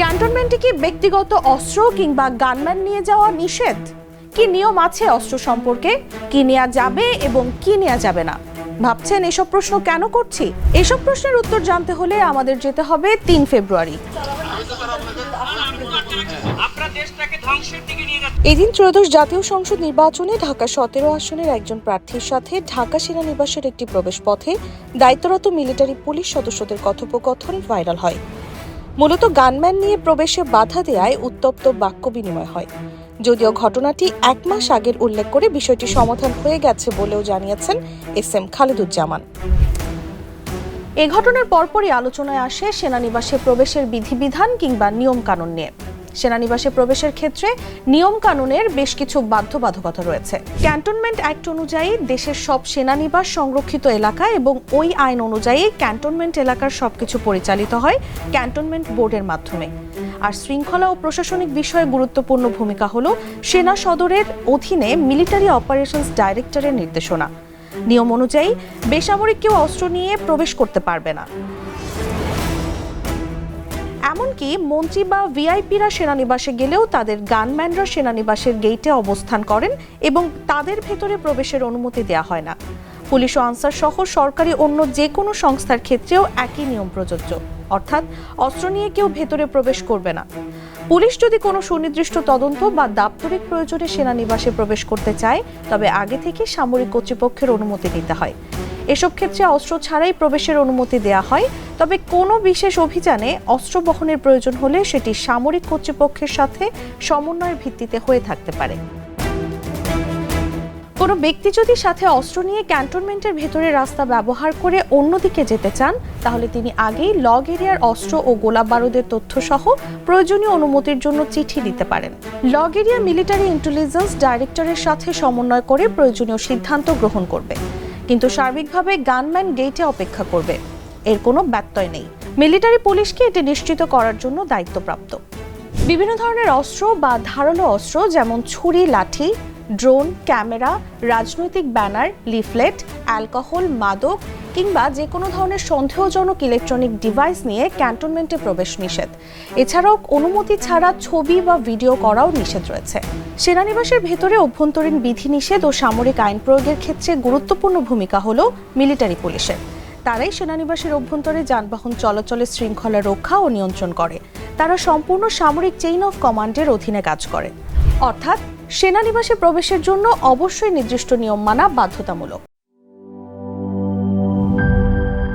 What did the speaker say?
ক্যান্টনমেন্টে কি ব্যক্তিগত অস্ত্র কিংবা গানম্যান নিয়ে যাওয়া নিষেধ? কি নিয়ম আছে অস্ত্র সম্পর্কে? কি নেওয়া যাবে এবং কি নেওয়া যাবে না? ভাবছেন এসব প্রশ্ন কেন করছি? এসব প্রশ্নের উত্তর জানতে হলে আমাদের যেতে হবে তিন ফেব্রুয়ারি। এদিন ত্রয়োদশ জাতীয় সংসদ নির্বাচনে ঢাকা সতেরো আসনের একজন প্রার্থীর সাথে ঢাকা সেনানিবাসের একটি প্রবেশপথে দায়িত্বরত মিলিটারি পুলিশ সদস্যদের কথোপকথন ভাইরাল হয়। মূলত গানম্যান নিয়ে প্রবেশে বাধা দেয়ায় উত্তপ্ত বাক্য বিনিময় হয়। যদিও ঘটনাটি এক মাস আগের উল্লেখ করে বিষয়টি সমাধান হয়ে গেছে বলেও জানিয়েছেন এস এম খালেদুজ্জামান। এ ঘটনার পরপরই আলোচনায় আসে সেনানিবাসে প্রবেশের বিধিবিধান কিংবা নিয়মকানুন নিয়ে। সেনানিবাসে প্রবেশের ক্ষেত্রে নিয়ম কানুনের বেশ কিছু বাধ্যবাধকতা রয়েছে। ক্যান্টনমেন্ট অ্যাক্ট অনুযায়ী দেশের সব সেনানিবাস সংরক্ষিত এলাকা এবং ওই আইন অনুযায়ী ক্যান্টনমেন্ট এলাকার সবকিছু পরিচালিত হয় ক্যান্টনমেন্ট বোর্ডের মাধ্যমে। আর শৃঙ্খলা ও প্রশাসনিক বিষয়ে গুরুত্বপূর্ণ ভূমিকা হল সেনা সদরের অধীনে মিলিটারি অপারেশনস ডাইরেক্টরের নির্দেশনা। নিয়ম অনুযায়ী বেসামরিক কেউ অস্ত্র নিয়ে প্রবেশ করতে পারবে না। এমনকি মন্ত্রী বা ভিআইপিরা সেনানিবাসে গেলেও তাদের গানম্যানরা সেনানিবাসের গেইটে অবস্থান করেন এবং তাদের ভেতরে প্রবেশের অনুমতি দেওয়া হয় না। পুলিশ ও আনসার সহ সরকারি অন্য যে কোনো সংস্থার ক্ষেত্রেও একই নিয়ম প্রযোজ্য। অর্থাৎ অস্ত্র নিয়ে কেউ ভেতরে প্রবেশ করবে না। পুলিশ যদি কোনো সুনির্দিষ্ট তদন্ত বা দাপ্তরিক প্রয়োজনে সেনানিবাসে প্রবেশ করতে চায়, তবে আগে থেকে সামরিক কর্তৃপক্ষের অনুমতি নিতে হয়। এসব ক্ষেত্রে অস্ত্র ছাড়াই প্রবেশের অনুমতি দেওয়া হয়। তবে কোনো বিশেষ অভিযানে অস্ত্র বহনের প্রয়োজন হলে সেটি সামরিক কর্তৃপক্ষের সাথে সমন্বয়ের ভিত্তিতে হয়ে থাকতে পারে। কোনো ব্যক্তি যদি সাথে অস্ত্র নিয়ে ক্যান্টনমেন্টের ভেতরে রাস্তা ব্যবহার করে অন্যদিকে যেতে চান, তাহলে তিনি আগেই লগ এরিয়ার অস্ত্র ও গোলা বারুদের তথ্য সহ প্রয়োজনীয় অনুমতির জন্য চিঠি দিতে পারেন। লগ এরিয়া মিলিটারি ইন্টেলিজেন্স ডাইরেক্টরের সাথে সমন্বয় করে প্রয়োজনীয় সিদ্ধান্ত গ্রহণ করবে। কিন্তু সার্বিকভাবে গানম্যান গেটে অপেক্ষা করবে। এর কোনো ব্যত্যয় নেই। মিলিটারি পুলিশকে এটি নিশ্চিত করার জন্য দায়িত্বপ্রাপ্ত। বিভিন্ন ধরনের অস্ত্র বা ধারালো অস্ত্র যেমন ছুরি, লাঠি, ড্রোন, ক্যামেরা, রাজনৈতিক ব্যানার, লিফলেট, অ্যালকোহল, মাদক কিংবা যে কোনো ধরনের সন্দেহজনক ইলেকট্রনিক ডিভাইস নিয়ে ক্যান্টনমেন্টে প্রবেশ নিষেধ। এছাড়াও অনুমতি ছাড়া ছবি বা ভিডিও করাও নিষেধ রয়েছে। সেনানিবাসের ভেতরে অভ্যন্তরীণ বিধিনিষেধ ও সামরিক আইন প্রয়োগের ক্ষেত্রে গুরুত্বপূর্ণ ভূমিকা হল মিলিটারি পুলিশের। তারাই সেনানিবাসের অভ্যন্তরে যানবাহন চলাচলের শৃঙ্খলা রক্ষা ও নিয়ন্ত্রণ করে। তারা সম্পূর্ণ সামরিক চেইন অফ কমান্ডের অধীনে কাজ করে। অর্থাৎ, সেনানিবাসে প্রবেশের জন্য অবশ্যই নির্দিষ্ট নিয়ম মানা বাধ্যতামূলক।